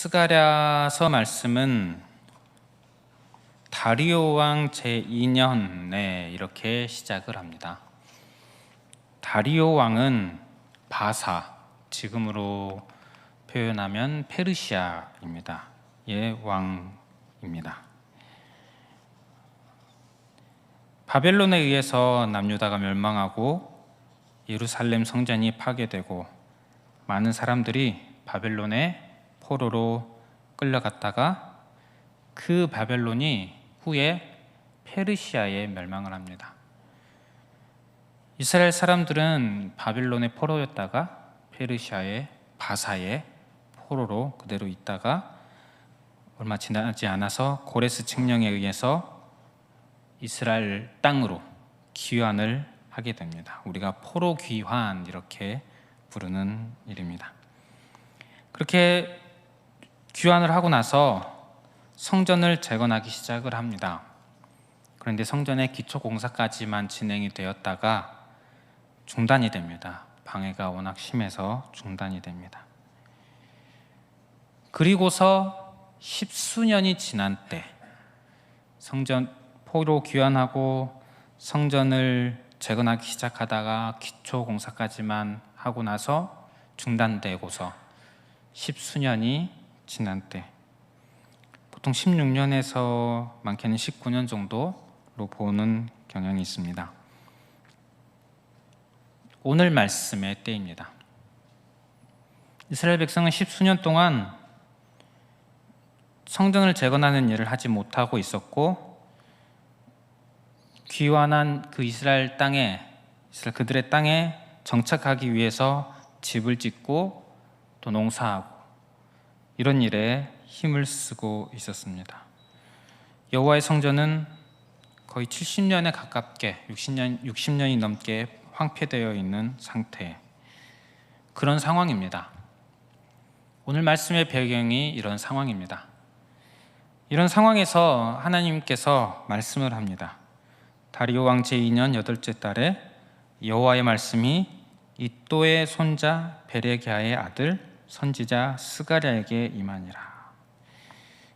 스가랴서 말씀은 다리오 왕 제2년에 이렇게 시작을 합니다. 다리오 왕은 바사, 지금으로 표현하면 페르시아입니다. 의 왕입니다. 바벨론에 의해서 남유다가 멸망하고 예루살렘 성전이 파괴되고 많은 사람들이 바벨론의 포로로 끌려갔다가 그 바벨론이 후에 페르시아에 멸망을 합니다. 이스라엘 사람들은 바벨론의 포로였다가 페르시아의 바사의 포로로 그대로 있다가 얼마 지나지 않아서 고레스 칙령에 의해서 이스라엘 땅으로 귀환을 하게 됩니다. 우리가 포로 귀환 이렇게 부르는 일입니다. 그렇게 귀환을 하고 나서 성전을 재건하기 시작을 합니다. 그런데 성전의 기초 공사까지만 진행이 되었다가 중단이 됩니다. 방해가 워낙 심해서 중단이 됩니다. 그리고서 십수년이 지난 때 성전 포로 귀환하고 성전을 재건하기 시작하다가 기초 공사까지만 하고 나서 중단되고서 십수년이 지난 때 보통 16년에서 많게는 19년 정도로 보는 경향이 있습니다. 오늘 말씀의 때입니다. 이스라엘 백성은 십수년 동안 성전을 재건하는 일을 하지 못하고 있었고 귀환한 그 이스라엘 땅에 그들의 땅에 정착하기 위해서 집을 짓고 또 농사하고 이런 일에 힘을 쓰고 있었습니다. 여호와의 성전은 거의 70년에 가깝게 60년 60년이 넘게 황폐되어 있는 상태 그런 상황입니다. 오늘 말씀의 배경이 이런 상황입니다. 이런 상황에서 하나님께서 말씀을 합니다. 다리오 왕 제2년 여덟째 달에 여호와의 말씀이 이또의 손자 베레기야의 아들 선지자 스가랴에게 임하니라.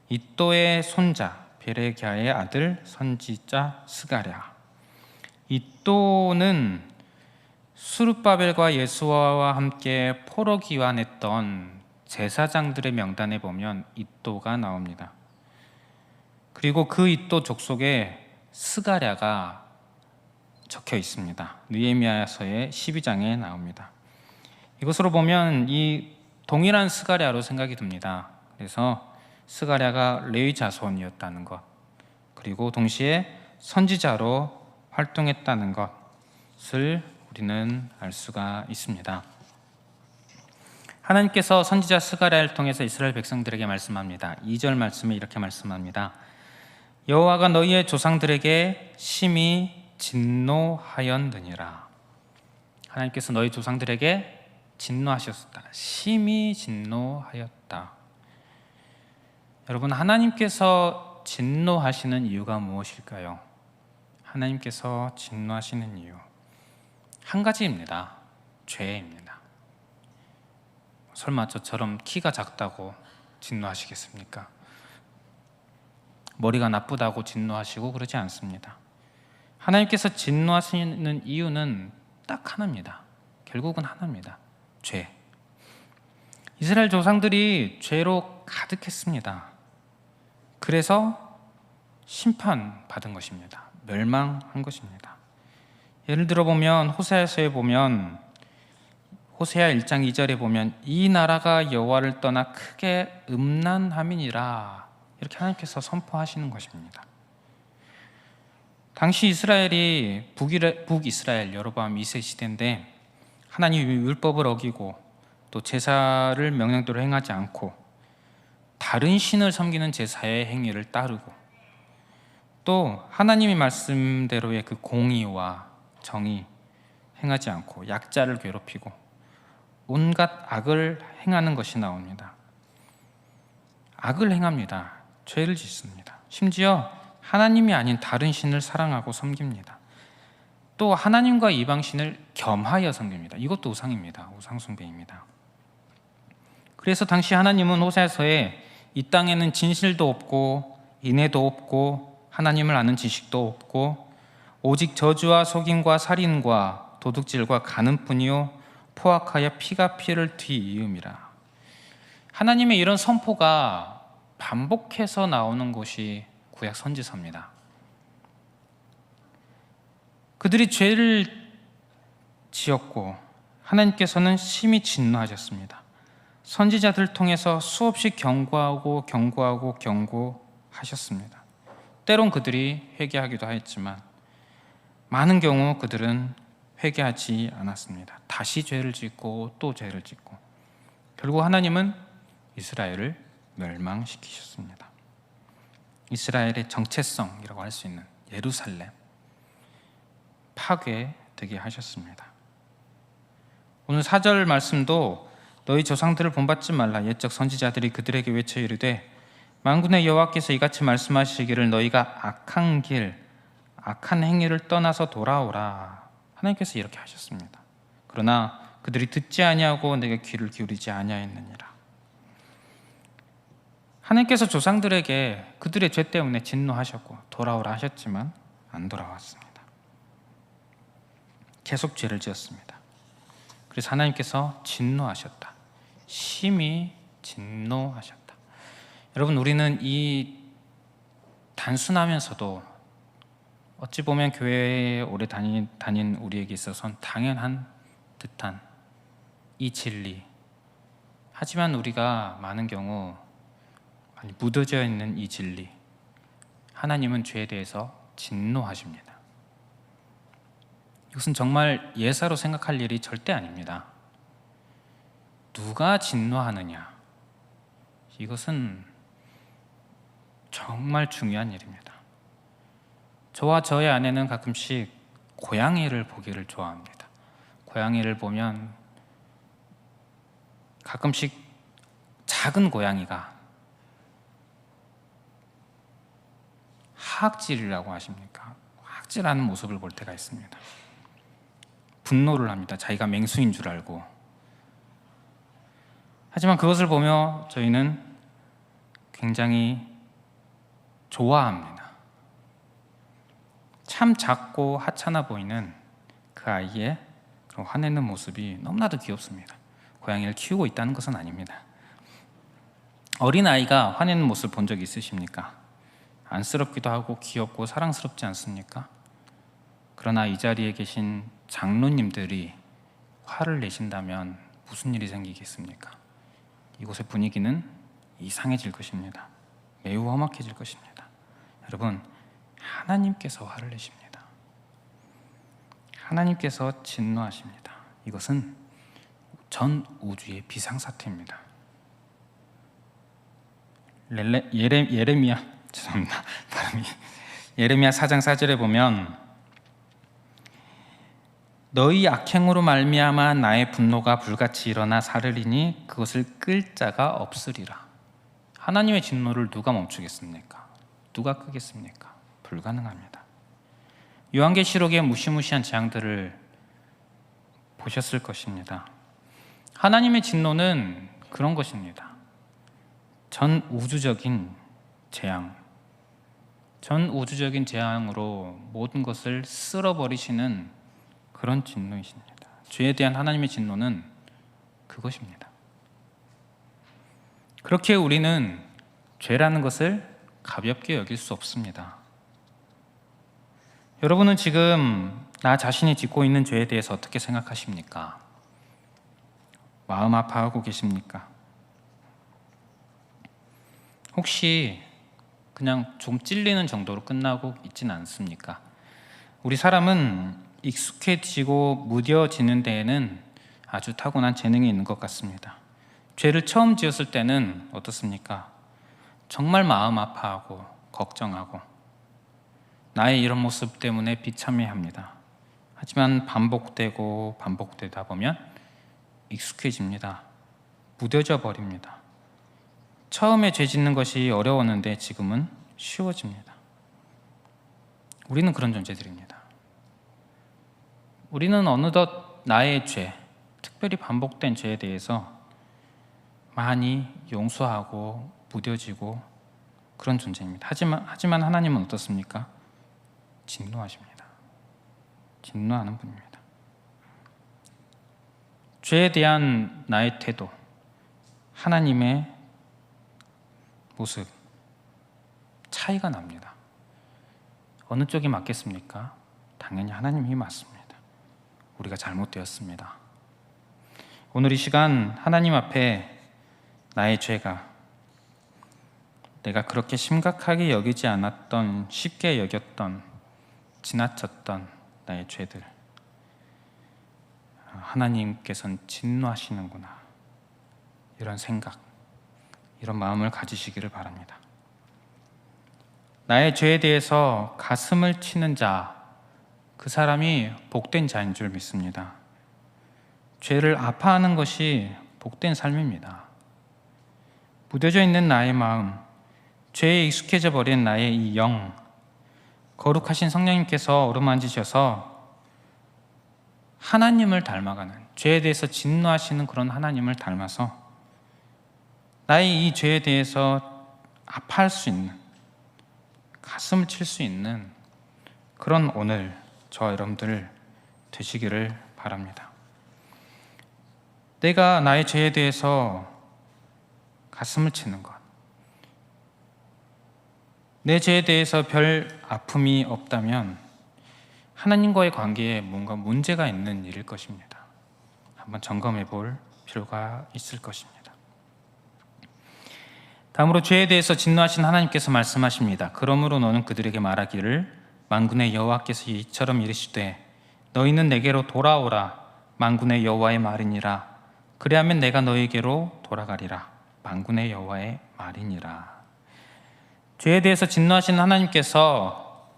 이또의 손자 베레기야의 아들 선지자 스가랴. 이또는 수르바벨과 예수와와 함께 포로 귀환했던 제사장들의 명단에 보면 이또가 나옵니다. 그리고 그 이또 족속에 스가랴가 적혀 있습니다. 느헤미야서의 12장에 나옵니다. 이것으로 보면 이 동일한 스가랴로 생각이 듭니다. 그래서 스가랴가 레위 자손이었다는 것, 그리고 동시에 선지자로 활동했다는 것을 우리는 알 수가 있습니다. 하나님께서 선지자 스가랴를 통해서 이스라엘 백성들에게 말씀합니다. 2절 말씀에 이렇게 말씀합니다. 여호와가 너희의 조상들에게 심히 진노하였느니라. 하나님께서 너희 조상들에게 진노하셨다. 심히 진노하였다. 여러분 하나님께서 진노하시는 이유가 무엇일까요? 하나님께서 진노하시는 이유 한 가지입니다. 죄입니다. 설마 저처럼 키가 작다고 진노하시겠습니까? 머리가 나쁘다고 진노하시고 그러지 않습니다. 하나님께서 진노하시는 이유는 딱 하나입니다. 결국은 하나입니다. 죄. 이스라엘 조상들이 죄로 가득했습니다. 그래서 심판받은 것입니다. 멸망한 것입니다. 예를 들어 보면 호세아서에 보면 호세아 1장 2절에 보면 이 나라가 여호와를 떠나 크게 음란함이니라 이렇게 하나님께서 선포하시는 것입니다. 당시 이스라엘이 북이스라엘 여로보암 2세 시대인데 하나님이 율법을 어기고 또 제사를 명령대로 행하지 않고 다른 신을 섬기는 제사의 행위를 따르고 또 하나님의 말씀대로의 그 공의와 정의 행하지 않고 약자를 괴롭히고 온갖 악을 행하는 것이 나옵니다. 악을 행합니다. 죄를 짓습니다. 심지어 하나님이 아닌 다른 신을 사랑하고 섬깁니다. 또 하나님과 이방 신을 겸하여 섬깁니다. 이것도 우상입니다. 우상 숭배입니다. 그래서 당시 하나님은 호세아서에 이 땅에는 진실도 없고 인애도 없고 하나님을 아는 지식도 없고 오직 저주와 속임과 살인과 도둑질과 가는뿐이요 포악하여 피가 피를 뒤이음이라. 하나님의 이런 선포가 반복해서 나오는 곳이 구약 선지서입니다. 그들이 죄를 지었고 하나님께서는 심히 진노하셨습니다. 선지자들을 통해서 수없이 경고하고 경고하고 경고하셨습니다. 때론 그들이 회개하기도 하였지만 많은 경우 그들은 회개하지 않았습니다. 다시 죄를 짓고 또 죄를 짓고 결국 하나님은 이스라엘을 멸망시키셨습니다. 이스라엘의 정체성이라고 할 수 있는 예루살렘 파괴되게 하셨습니다. 오늘 사절 말씀도 너희 조상들을 본받지 말라 옛적 선지자들이 그들에게 외쳐 이르되 만군의 여호와께서 이같이 말씀하시기를 너희가 악한 길 악한 행위를 떠나서 돌아오라 하나님께서 이렇게 하셨습니다. 그러나 그들이 듣지 아니하고 내게 귀를 기울이지 아니하였느니라. 하나님께서 조상들에게 그들의 죄 때문에 진노하셨고 돌아오라 하셨지만 안 돌아왔습니다. 계속 죄를 지었습니다. 그래서 하나님께서 진노하셨다. 심히 진노하셨다. 여러분 우리는 이 단순하면서도 어찌 보면 교회에 오래 다닌, 다닌 우리에게 있어서는 당연한 듯한 이 진리. 하지만 우리가 많은 경우 많이 묻어져 있는 이 진리. 하나님은 죄에 대해서 진노하십니다. 이것은 정말 예사로 생각할 일이 절대 아닙니다. 누가 진노하느냐? 이것은 정말 중요한 일입니다. 저와 저의 아내는 가끔씩 고양이를 보기를 좋아합니다. 고양이를 보면 가끔씩 작은 고양이가 하악질이라고 하십니까? 하악질하는 모습을 볼 때가 있습니다. 분노를 합니다. 자기가 맹수인 줄 알고. 하지만 그것을 보며 저희는 굉장히 좋아합니다. 참 작고 하찮아 보이는 그 아이의 화내는 모습이 너무나도 귀엽습니다. 고양이를 키우고 있다는 것은 아닙니다. 어린 아이가 화내는 모습 본 적 있으십니까? 안쓰럽기도 하고 귀엽고 사랑스럽지 않습니까? 그러나 이 자리에 계신 장로님들이 화를 내신다면 무슨 일이 생기겠습니까? 이곳의 분위기는 이상해질 것입니다. 매우 험악해질 것입니다. 여러분, 하나님께서 화를 내십니다. 하나님께서 진노하십니다. 이것은 전 우주의 비상사태입니다. 예레, 예레미야 죄송합니다. 예레미야 4장 4절에 보면 너희 악행으로 말미암아 나의 분노가 불같이 일어나 사르리니 그것을 끌 자가 없으리라. 하나님의 진노를 누가 멈추겠습니까? 누가 끄겠습니까? 불가능합니다. 요한계시록의 무시무시한 재앙들을 보셨을 것입니다. 하나님의 진노는 그런 것입니다. 전 우주적인 재앙, 전 우주적인 재앙으로 모든 것을 쓸어버리시는 그런 진노이십니다. 죄에 대한 하나님의 진노는 그것입니다. 그렇게 우리는 죄라는 것을 가볍게 여길 수 없습니다. 여러분은 지금 나 자신이 짓고 있는 죄에 대해서 어떻게 생각하십니까? 마음 아파하고 계십니까? 혹시 그냥 좀 찔리는 정도로 끝나고 있진 않습니까? 우리 사람은 익숙해지고 무뎌지는 데에는 아주 타고난 재능이 있는 것 같습니다. 죄를 처음 지었을 때는 어떻습니까? 정말 마음 아파하고 걱정하고 나의 이런 모습 때문에 비참해합니다. 하지만 반복되고 반복되다 보면 익숙해집니다. 무뎌져 버립니다. 처음에 죄 짓는 것이 어려웠는데 지금은 쉬워집니다. 우리는 그런 존재들입니다. 우리는 어느덧 나의 죄, 특별히 반복된 죄에 대해서 많이 용서하고 무뎌지고 그런 존재입니다. 하지만 하지만 하나님은 어떻습니까? 진노하십니다. 진노하는 분입니다. 죄에 대한 나의 태도, 하나님의 모습 차이가 납니다. 어느 쪽이 맞겠습니까? 당연히 하나님이 맞습니다. 우리가 잘못되었습니다. 오늘 이 시간 하나님 앞에 나의 죄가 내가 그렇게 심각하게 여기지 않았던 쉽게 여겼던 지나쳤던 나의 죄들 하나님께서는 진노하시는구나 이런 생각 이런 마음을 가지시기를 바랍니다. 나의 죄에 대해서 가슴을 치는 자, 그 사람이 복된 자인 줄 믿습니다. 죄를 아파하는 것이 복된 삶입니다. 무뎌져 있는 나의 마음, 죄에 익숙해져 버린 나의 이 영, 거룩하신 성령님께서 어루만지셔서 하나님을 닮아가는 죄에 대해서 진노하시는 그런 하나님을 닮아서 나의 이 죄에 대해서 아파할 수 있는 가슴을 칠 수 있는 그런 오늘 저와 여러분들 되시기를 바랍니다. 내가 나의 죄에 대해서 가슴을 치는 것, 내 죄에 대해서 별 아픔이 없다면 하나님과의 관계에 뭔가 문제가 있는 일일 것입니다. 한번 점검해 볼 필요가 있을 것입니다. 다음으로 죄에 대해서 진노하신 하나님께서 말씀하십니다. 그러므로 너는 그들에게 말하기를 만군의 여호와께서 이처럼 이르시되 너희는 내게로 돌아오라. 만군의 여호와의 말이니라. 그리하면 내가 너희에게로 돌아가리라. 만군의 여호와의 말이니라. 죄에 대해서 진노하신 하나님께서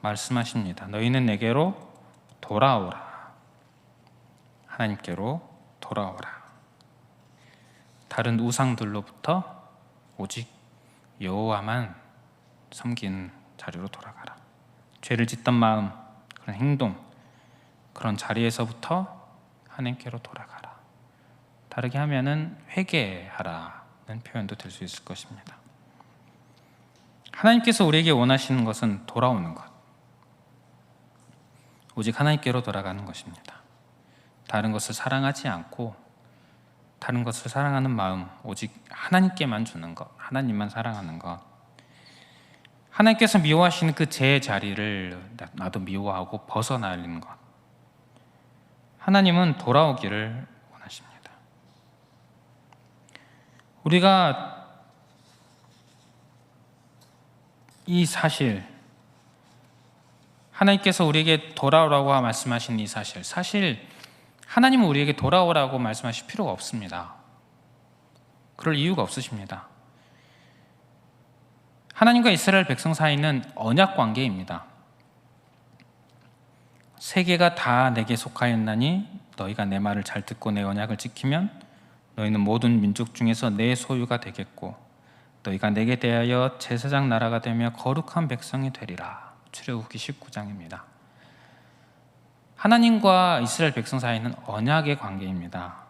말씀하십니다. 너희는 내게로 돌아오라. 하나님께로 돌아오라. 다른 우상들로부터 오직 여호와만 섬긴 자리로 돌아가라. 죄를 짓던 마음, 그런 행동, 그런 자리에서부터 하나님께로 돌아가라. 다르게 하면은 회개하라는 표현도 될 수 있을 것입니다. 하나님께서 우리에게 원하시는 것은 돌아오는 것. 오직 하나님께로 돌아가는 것입니다. 다른 것을 사랑하지 않고 다른 것을 사랑하는 마음, 오직 하나님께만 주는 것, 하나님만 사랑하는 것. 하나님께서 미워하시는 그 제 자리를 나도 미워하고 벗어나는 것. 하나님은 돌아오기를 원하십니다. 우리가 이 사실, 하나님께서 우리에게 돌아오라고 말씀하신 이 사실, 사실 하나님은 우리에게 돌아오라고 말씀하실 필요가 없습니다. 그럴 이유가 없으십니다. 하나님과 이스라엘 백성 사이는 언약 관계입니다. 세계가 다 내게 속하였나니 너희가 내 말을 잘 듣고 내 언약을 지키면 너희는 모든 민족 중에서 내 소유가 되겠고 너희가 내게 대하여 제사장 나라가 되며 거룩한 백성이 되리라. 출애굽기 19장입니다. 하나님과 이스라엘 백성 사이는 언약의 관계입니다.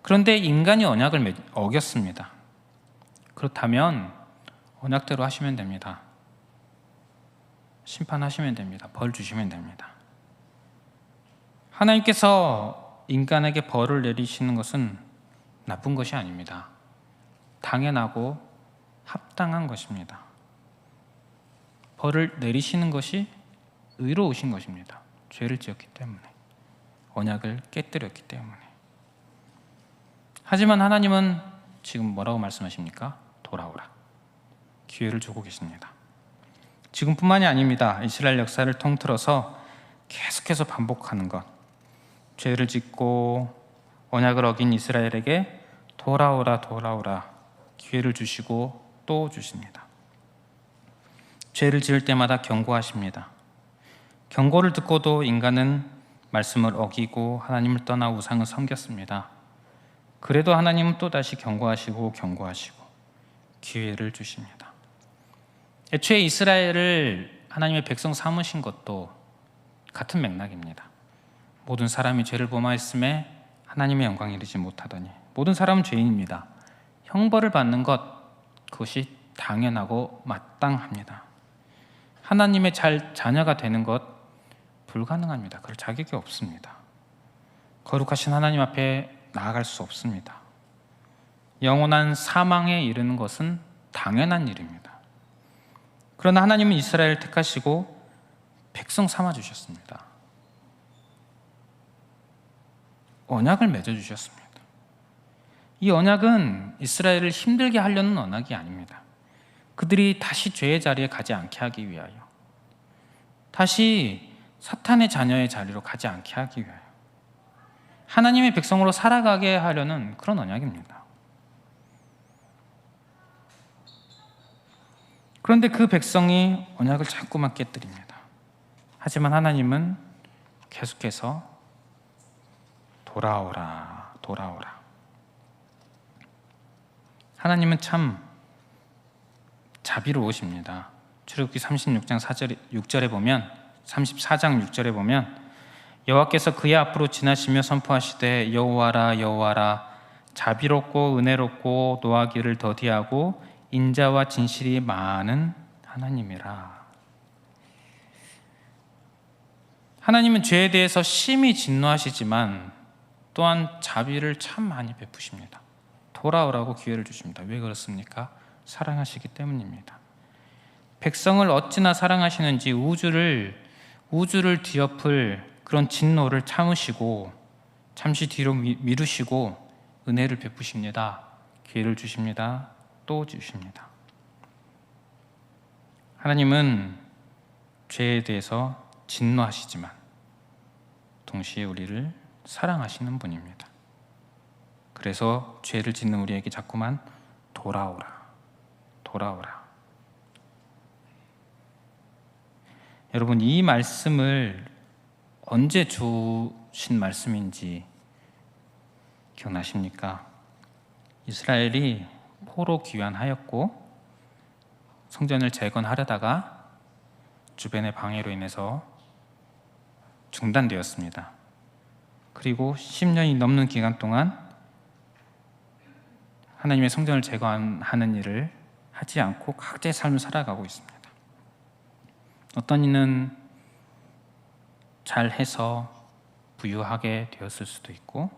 그런데 인간이 언약을 어겼습니다. 그렇다면 언약대로 하시면 됩니다. 심판하시면 됩니다. 벌 주시면 됩니다. 하나님께서 인간에게 벌을 내리시는 것은 나쁜 것이 아닙니다. 당연하고 합당한 것입니다. 벌을 내리시는 것이 의로우신 것입니다. 죄를 지었기 때문에 언약을 깨뜨렸기 때문에 하지만 하나님은 지금 뭐라고 말씀하십니까? 돌아오라. 기회를 주고 계십니다. 지금뿐만이 아닙니다. 이스라엘 역사를 통틀어서 계속해서 반복하는 것. 죄를 짓고 언약을 어긴 이스라엘에게 돌아오라 돌아오라 기회를 주시고 또 주십니다. 죄를 지을 때마다 경고하십니다. 경고를 듣고도 인간은 말씀을 어기고 하나님을 떠나 우상을 섬겼습니다. 그래도 하나님은 또다시 경고하시고 경고하시고 기회를 주십니다. 애초에 이스라엘을 하나님의 백성 삼으신 것도 같은 맥락입니다. 모든 사람이 죄를 범하였음에 하나님의 영광 이르지 못하더니 모든 사람은 죄인입니다. 형벌을 받는 것 그것이 당연하고 마땅합니다. 하나님의 잘 자녀가 되는 것 불가능합니다. 그럴 자격이 없습니다. 거룩하신 하나님 앞에 나아갈 수 없습니다. 영원한 사망에 이르는 것은 당연한 일입니다. 그러나 하나님은 이스라엘을 택하시고 백성 삼아 주셨습니다. 언약을 맺어 주셨습니다. 이 언약은 이스라엘을 힘들게 하려는 언약이 아닙니다. 그들이 다시 죄의 자리에 가지 않게 하기 위하여, 다시 사탄의 자녀의 자리로 가지 않게 하기 위하여, 하나님의 백성으로 살아가게 하려는 그런 언약입니다. 그런데 그 백성이 언약을 자꾸만 깨뜨립니다. 하지만 하나님은 계속해서 돌아오라, 돌아오라. 하나님은 참 자비로우십니다. 출애굽기 36장 4절 6절에 보면 34장 6절에 보면 여호와께서 그의 앞으로 지나시며 선포하시되 여호와라 여호와라 자비롭고 은혜롭고 노하기를 더디하고 인자와 진실이 많은 하나님이라. 하나님은 죄에 대해서 심히 진노하시지만 또한 자비를 참 많이 베푸십니다. 돌아오라고 기회를 주십니다. 왜 그렇습니까? 사랑하시기 때문입니다. 백성을 어찌나 사랑하시는지 우주를 우주를 뒤엎을 그런 진노를 참으시고 잠시 뒤로 미, 미루시고 은혜를 베푸십니다. 기회를 주십니다. 또 주십니다. 하나님은 죄에 대해서 진노하시지만 동시에 우리를 사랑하시는 분입니다. 그래서 죄를 짓는 우리에게 자꾸만 돌아오라, 돌아오라. 여러분 이 말씀을 언제 주신 말씀인지 기억나십니까? 이스라엘이 포로 귀환하였고 성전을 재건하려다가 주변의 방해로 인해서 중단되었습니다. 그리고 10년이 넘는 기간 동안 하나님의 성전을 재건하는 일을 하지 않고 각자의 삶을 살아가고 있습니다. 어떤 이는 잘해서 부유하게 되었을 수도 있고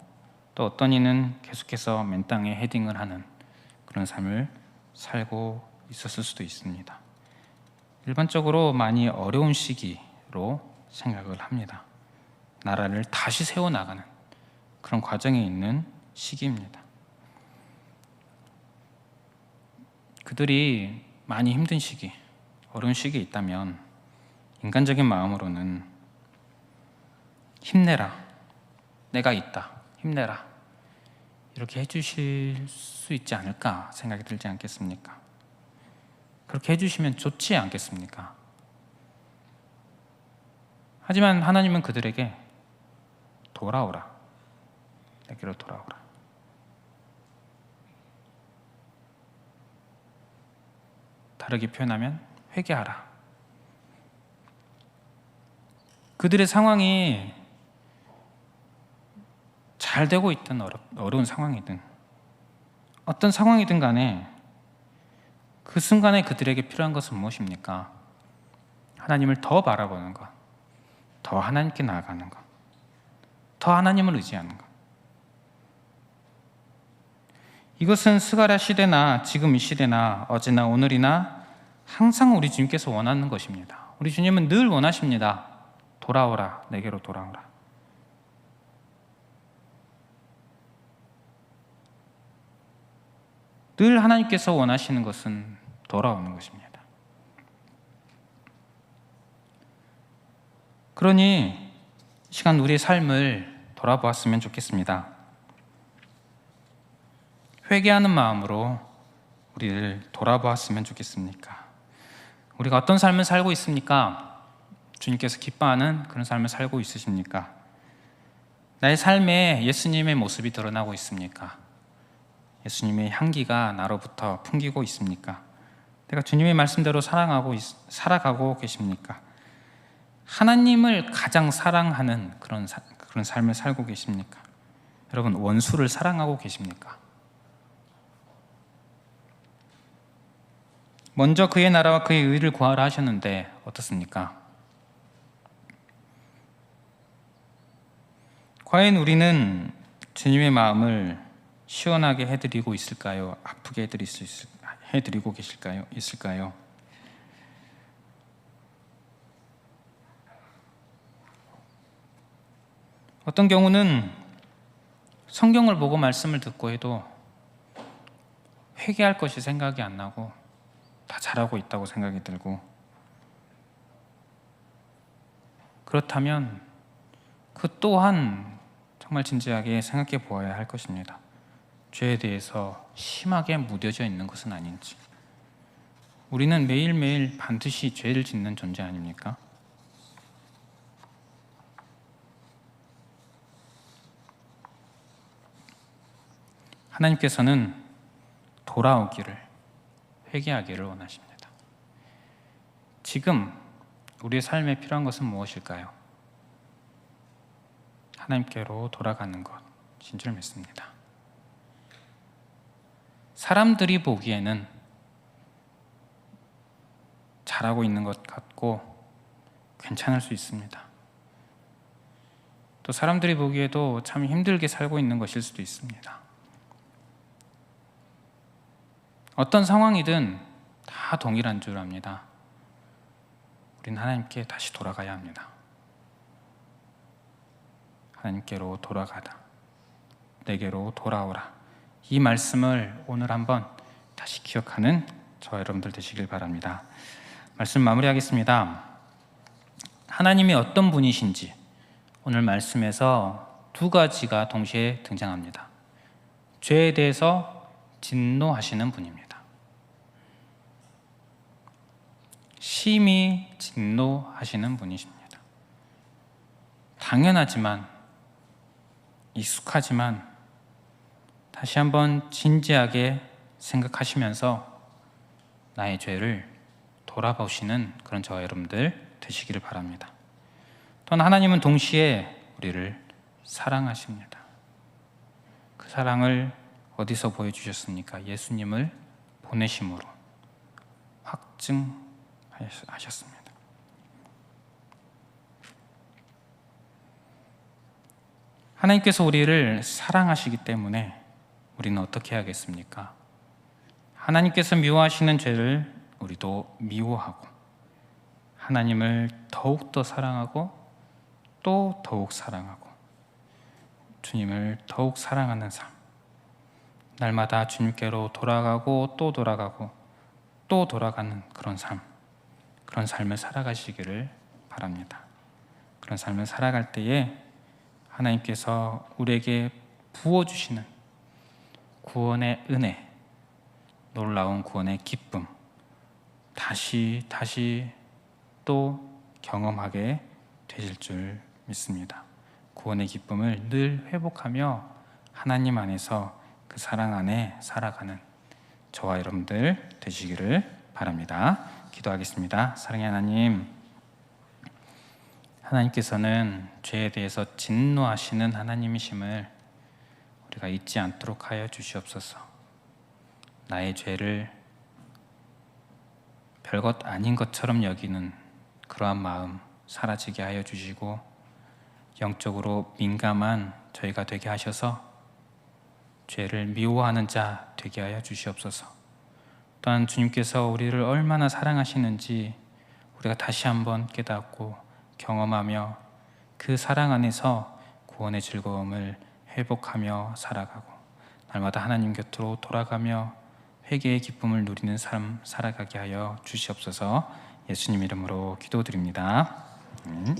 또 어떤 이는 계속해서 맨 땅에 헤딩을 하는 그런 삶을 살고 있었을 수도 있습니다. 일반적으로 많이 어려운 시기로 생각을 합니다. 나라를 다시 세워 나가는 그런 과정에 있는 시기입니다. 그들이 많이 힘든 시기, 어려운 시기에 있다면 인간적인 마음으로는 힘내라. 내가 있다. 힘내라. 이렇게 해주실 수 있지 않을까 생각이 들지 않겠습니까? 그렇게 해주시면 좋지 않겠습니까? 하지만 하나님은 그들에게 돌아오라. 내게로 돌아오라. 다르게 표현하면 회개하라. 그들의 상황이 잘 되고 있든 어려, 어려운 상황이든 어떤 상황이든 간에 그 순간에 그들에게 필요한 것은 무엇입니까? 하나님을 더 바라보는 것, 더 하나님께 나아가는 것, 더 하나님을 의지하는 것. 이것은 스가랴 시대나 지금 이 시대나 어제나 오늘이나 항상 우리 주님께서 원하는 것입니다. 우리 주님은 늘 원하십니다. 돌아오라, 내게로 돌아오라. 늘 하나님께서 원하시는 것은 돌아오는 것입니다. 그러니 시간 우리의 삶을 돌아보았으면 좋겠습니다. 회개하는 마음으로 우리를 돌아보았으면 좋겠습니까? 우리가 어떤 삶을 살고 있습니까? 주님께서 기뻐하는 그런 삶을 살고 있으십니까? 나의 삶에 예수님의 모습이 드러나고 있습니까? 예수님의 향기가 나로부터 풍기고 있습니까? 내가 주님의 말씀대로 사랑하고 살아가고 계십니까? 하나님을 가장 사랑하는 그런 사, 그런 삶을 살고 계십니까? 여러분 원수를 사랑하고 계십니까? 먼저 그의 나라와 그의 의를 구하라 하셨는데 어떻습니까? 과연 우리는 주님의 마음을 시원하게 해드리고 있을까요? 아프게 해드릴 수 있을, 해드리고 계실까요? 있을까요? 어떤 경우는 성경을 보고 말씀을 듣고 해도 회개할 것이 생각이 안 나고 다 잘하고 있다고 생각이 들고 그렇다면 그 또한 정말 진지하게 생각해 보아야 할 것입니다. 죄에 대해서 심하게 무뎌져 있는 것은 아닌지. 우리는 매일매일 반드시 죄를 짓는 존재 아닙니까? 하나님께서는 돌아오기를 회개하기를 원하십니다. 지금 우리의 삶에 필요한 것은 무엇일까요? 하나님께로 돌아가는 것인 줄 믿습니다. 사람들이 보기에는 잘하고 있는 것 같고 괜찮을 수 있습니다. 또 사람들이 보기에도 참 힘들게 살고 있는 것일 수도 있습니다. 어떤 상황이든 다 동일한 줄 압니다. 우리는 하나님께 다시 돌아가야 합니다. 하나님께로 돌아가다. 내게로 돌아오라. 이 말씀을 오늘 한번 다시 기억하는 저 여러분들 되시길 바랍니다. 말씀 마무리하겠습니다. 하나님이 어떤 분이신지 오늘 말씀에서 두 가지가 동시에 등장합니다. 죄에 대해서 진노하시는 분입니다. 심히 진노하시는 분이십니다. 당연하지만 익숙하지만 다시 한번 진지하게 생각하시면서 나의 죄를 돌아보시는 그런 저와 여러분들 되시기를 바랍니다. 또한 하나님은 동시에 우리를 사랑하십니다. 그 사랑을 어디서 보여주셨습니까? 예수님을 보내심으로 확증하셨습니다. 하나님께서 우리를 사랑하시기 때문에 우리는 어떻게 해야겠습니까? 하나님께서 미워하시는 죄를 우리도 미워하고 하나님을 더욱더 사랑하고 또 더욱 사랑하고 주님을 더욱 사랑하는 삶 날마다 주님께로 돌아가고 또 돌아가고 또 돌아가는 그런 삶 그런 삶을 살아가시기를 바랍니다. 그런 삶을 살아갈 때에 하나님께서 우리에게 부어주시는 구원의 은혜, 놀라운 구원의 기쁨, 다시, 다시 또 경험하게 되실 줄 믿습니다. 구원의 기쁨을 늘 회복하며 하나님 안에서 그 사랑 안에 살아가는 저와 여러분들 되시기를 바랍니다. 기도하겠습니다. 사랑의 하나님, 하나님께서는 죄에 대해서 진노하시는 하나님이심을 우리가 잊지 않도록 하여 주시옵소서. 나의 죄를 별것 아닌 것처럼 여기는 그러한 마음 사라지게 하여 주시고 영적으로 민감한 저희가 되게 하셔서 죄를 미워하는 자 되게 하여 주시옵소서. 또한 주님께서 우리를 얼마나 사랑하시는지 우리가 다시 한번 깨닫고 경험하며 그 사랑 안에서 구원의 즐거움을 회복하며 살아가고 날마다 하나님 곁으로 돌아가며 회개의 기쁨을 누리는 삶 살아가게 하여 주시옵소서 예수님 이름으로 기도드립니다. 음.